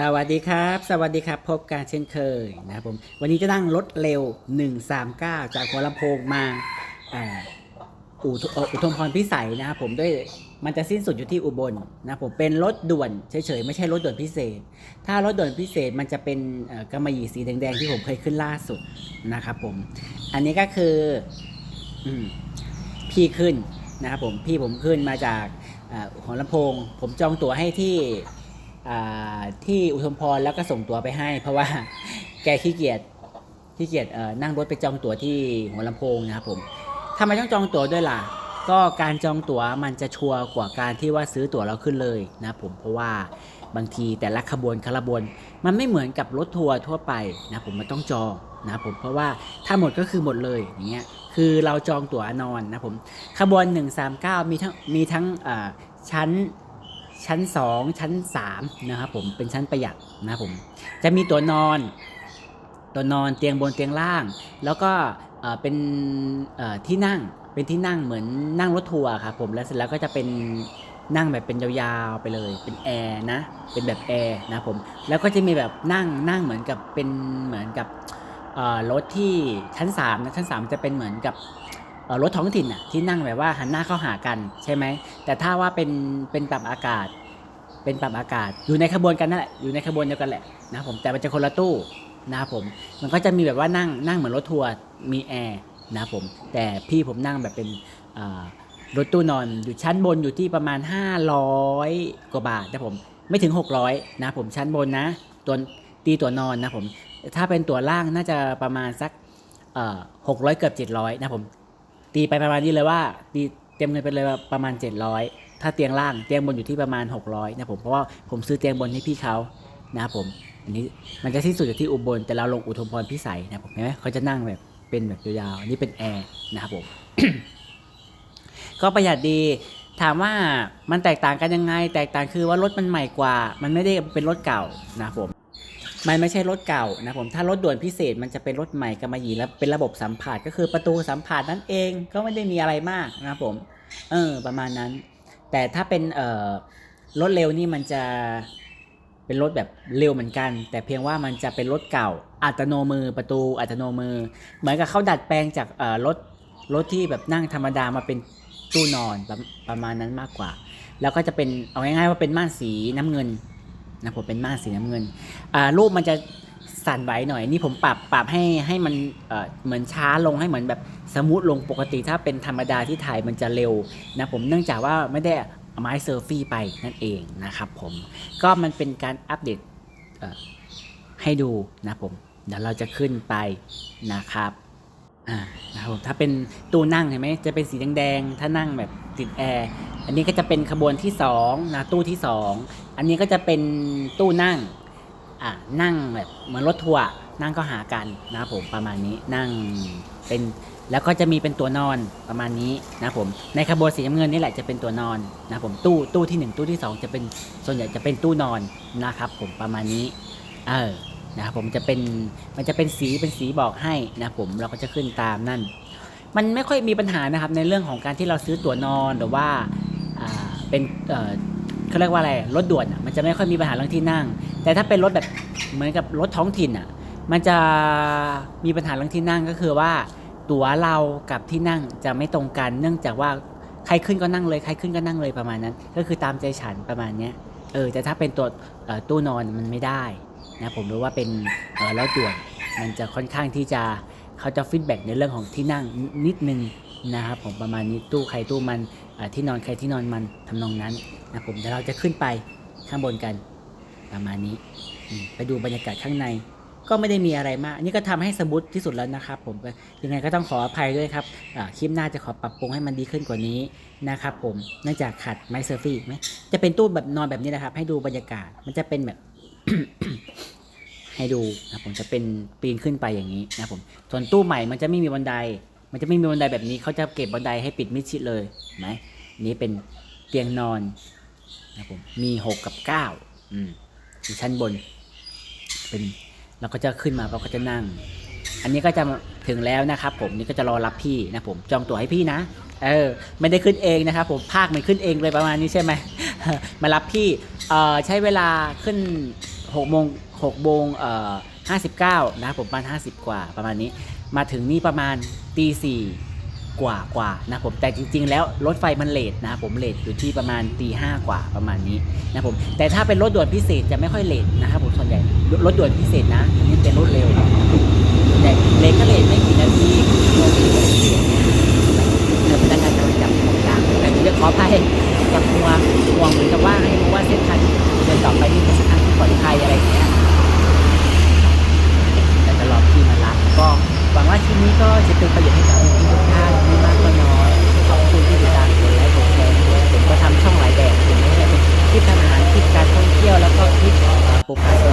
สวัสดีครับ สวัสดีครับ พบกันเช่นเคยนะครับผม วันนี้จะนั่งรถเร็ว 139 จากหัวลำโพงมาอู่ออุทมพรพิสัยนะครับผมด้วยมันจะสิ้นสุดอยู่ที่อุบลนะครับผมเป็นรถด่วนเฉยๆไม่ใช่รถด่วนพิเศษ ถ้ารถด่วนพิเศษมันจะเป็นกำมะหยี่สีแดงๆที่ผมเคยขึ้นล่าสุดนะครับผม อันนี้ก็คืออพี่ขึ้นนะครับผมพี่ผมขึ้นมาจากหัวลำโพง ผมจองตั๋วให้ที่ ที่อุทมพรแล้วก็ส่งตั๋วไปให้ เพราะว่าแกขี้เกียจขี้เกียจเอ่อนั่งรถไปจองตั๋วที่หัวลำโพงนะครับผมทำไมต้องจองตั๋วด้วยล่ะ ก็การจองตั๋วมันจะชัวร์กว่าการที่ว่าซื้อตั๋วเราขึ้นเลยนะผมเพราะว่าบางทีแต่ละขบวนขบวน มันไม่เหมือนกับรถทัวร์ทั่วไปนะผมมันต้องจองนะผมเพราะว่าถ้าหมดก็คือหมดเลยอย่างเงี้ยคือเราจองตั๋วนอนนะผมขบวน 139 มีทั้งมีทั้งชั้น ชั้น 2 ชั้น3นะครับผมเป็นชั้นประหยัดนะครับผมจะมีตัวนอน ตัวนอนเตียงบนเตียงล่าง แล้วก็เป็นที่นั่งเป็นที่นั่งเหมือนนั่งรถทัวร์ครับผมแล้วเสร็จแล้วก็จะเป็นนั่งแบบเป็นยาวๆไปเลย เป็นแอร์นะ เป็นแบบแอร์นะผม แล้วก็จะมีแบบนั่งนั่งเหมือนกับเป็นเหมือนกับรถที่ชั้น3นะชั้น 3 จะเป็นเหมือนกับ รถท้องถิ่นอะที่นั่งแบบว่าหันหน้าเข้าหากันใช่ไหมแต่ถ้าว่าเป็นเป็นปรับอากาศ เป็นปรับอากาศอยู่ในขบวนกันนั่นแหละอยู่ในขบวนเดียวกันแหละนะผมแต่มันจะคนละตู้นะผมมันก็จะมีแบบว่านั่งนั่งเหมือนรถทัวร์มีแอร์นะผมแต่พี่ผมนั่งแบบเป็นรถตู้นอนอยู่ชั้นบนอยู่ที่ประมาณ 500 กว่าบาทนะผมไม่ถึง 600 นะผมชั้นบนนะตัวตีตัวนอนนะผมถ้าเป็นตัวล่างน่าจะประมาณสักเอ่อ600เกือบ700นะผม ตีไปประมาณนี้เลยว่าตีเต็มเงินไปเลยประมาณ 700 ถ้าเตียงล่างเตียงบนอยู่ที่ประมาณ 600นะผมเพราะว่าผมซื้อเตียงบนให้พี่เขานะครับผมอันนี้มันจะที่สุดอยู่ที่อุบลแต่เราลงอุทมพรพิสัยนะผมเห็นไหมเขาจะนั่งแบบเป็นแบบยาวๆอันนี้เป็นแอร์นะครับผมก็ประหยัดดีถามว่ามันแตกต่างกันยังไง แตกต่างคือว่ารถมันใหม่กว่า มันไม่ได้เป็นรถเก่านะครับผม มันไม่ใช่รถเก่านะผมถ้ารถด่วนพิเศษมันจะเป็นรถใหม่กำมะหยี่แล้วเป็นระบบสัมผัสก็คือประตูสัมผัสนั่นเองก็ไม่ได้มีอะไรมากนะครับผม เออ ประมาณนั้น แต่ถ้าเป็นเอ่อรถเร็วนี่มันจะเป็นรถแบบเร็วเหมือนกัน แต่เพียงว่ามันจะเป็นรถเก่า อัตโนมือประตูอัตโนมือ เหมือนกับเขาดัดแปลงจากเอ่อรถรถที่แบบนั่งธรรมดามาเป็นตู้นอนประประมาณนั้นมากกว่า แล้วก็จะเป็นเอาง่ายๆว่าเป็นม่านสีน้ำเงิน นะผมเป็นม่านสีน้ำเงินอ่ารูปมันจะสั่นไหวหน่อยนี่ผมปรับปรับให้ให้มันเอ่อเหมือนช้าลงให้เหมือนแบบสมูทลงปกติถ้าเป็นธรรมดาที่ถ่ายมันจะเร็วนะผมเนื่องจากว่าไม่ได้อาไม้เซลฟี่ไปนั่นเองนะครับผมก็มันเป็นการอัปเดตเอ่อให้ดูนะผมเดี๋ยวเราจะขึ้นไปนะครับอ่านะครับผมถ้าเป็นตู้นั่งเห็นไหมจะเป็นสีแดงๆถ้านั่งแบบติดแอร์ อันนี้ก็จะเป็นขบวนที่สองนะตู้ที่สองอันนี้ก็จะเป็นตู้นั่งอะนั่งแบบเหมือนรถทัวร์นั่งก็หากันนะครับผมประมาณนี้นั่งเป็นแล้วก็จะมีเป็นตัวนอนประมาณนี้นะผมในขบวนสีน้ำเงินนี่แหละจะเป็นตัวนอนนะผมตู้ตู้ที่หนึ่งตู้ที่สองจะเป็นส่วนใหญ่จะเป็นตู้นอนนะครับผมประมาณนี้เออนะครับผมจะเป็นมันจะเป็นสีเป็นสีบอกให้นะผมเราก็จะขึ้นตามนั่น มันไม่ค่อยมีปัญหานะครับในเรื่องของการที่เราซื้อตัวนอนหรือว่า เป็นเขาเรียกว่าอะไรรถด่วนมันจะไม่ค่อยมีปัญหาเรื่องที่นั่ง แต่ถ้าเป็นรถแบบเหมือนกับรถท้องถิ่นอะมันจะมีปัญหาเรื่องที่นั่งก็คือว่า ตั๋วเรากับที่นั่งจะไม่ตรงกัน เนื่องจากว่าใครขึ้นก็นั่งเลยใครขึ้นก็นั่งเลยประมาณนั้น ก็คือตามใจฉันประมาณเนี้ยเออแต่ถ้าเป็นตัวตู้นอนมันไม่ได้นะผมรู้ว่าเป็นเออแล้วด่วนมันจะค่อนข้างที่จะเขาจะฟีดแบ็กในเรื่องของที่นั่งนิดนึงนะครับผมประมาณนี้ตู้ใครตู้มัน ที่นอนใครที่นอนมันทำนองนั้นนะผมเดี๋ยวเราจะขึ้นไปข้างบนกันประมาณนี้ ไปดูบรรยากาศข้างในก็ไม่ได้มีอะไรมาก อันนี่ก็ทำให้สมูทที่สุดแล้วนะครับผมยังไงก็ต้องขออภัยด้วยครับคลิปหน้าจะขอปรับปรุงให้มันดีขึ้นกว่านี้นะครับผมเนื่องจากขัดไมเซอร์ฟี่ไหมจะเป็นตู้แบบนอนแบบนี้นะครับ ให้ดูบรรยากาศมันจะเป็นแบบ ให้ดูนะผมจะเป็นปีนขึ้นไปอย่างนี้นะผมส่วนตู้ใหม่มันจะไม่มีบันได มันจะไม่มีบันไดแบบนี้เขาจะเก็บบันไดให้ปิดมิดชิดเลยนไหม นี้เป็นเตียงนอนนะผมมีหกกับเก้าอืมอยู่ชั้นบน เป็นเราก็จะขึ้นมาเราก็จะนั่ง อันนี้ก็จะถึงแล้วนะครับ ผมนี่ก็จะรอรับพี่นะผมจองตั๋วให้พี่นะ เออไม่ได้ขึ้นเองนะครับ ผมภาคมันขึ้นเองเลยประมาณนี้ใช่ไหมมารับพี่เออใช้เวลาขึ้นหกโมงหกโมงเอ่อห้าสิบเก้านะครับผมประมาณห้าสิบกว่าประมาณนี้ มาถึงนี่ประมาณตีสี่ กว่ากว่านะครับผมแต่จริง ๆ แล้วรถไฟมันเลทนะผมเลทอยู่ที่ประมาณตีห้ากว่าประมาณนี้นะครับผมแต่ถ้าเป็นรถด่วนพิเศษจะไม่ค่อยเลทนะครับผมส่วนใหญ่รถด่วนพิเศษนะอันนี้เป็นรถเร็วส่วนใหญ่เลทก็เลทไม่กี่นาทีโมงถึงนาทีอย่างเงี้ยพนักงานกำลังจับของกลางแต่เรื่องขออภัยจับห่วห่วงเหมือนกับว่าให้รู้ว่าเส้นทางเดินต่อไปนี่เป็นเส้นทางที่ปลอดภัยอะไรอย่างเงี้ยแต่จะรอพี่มารับก็หวังว่าคลิปนี้ก็จะเป็นประโยชน์ให้กับ Apple Podcasts.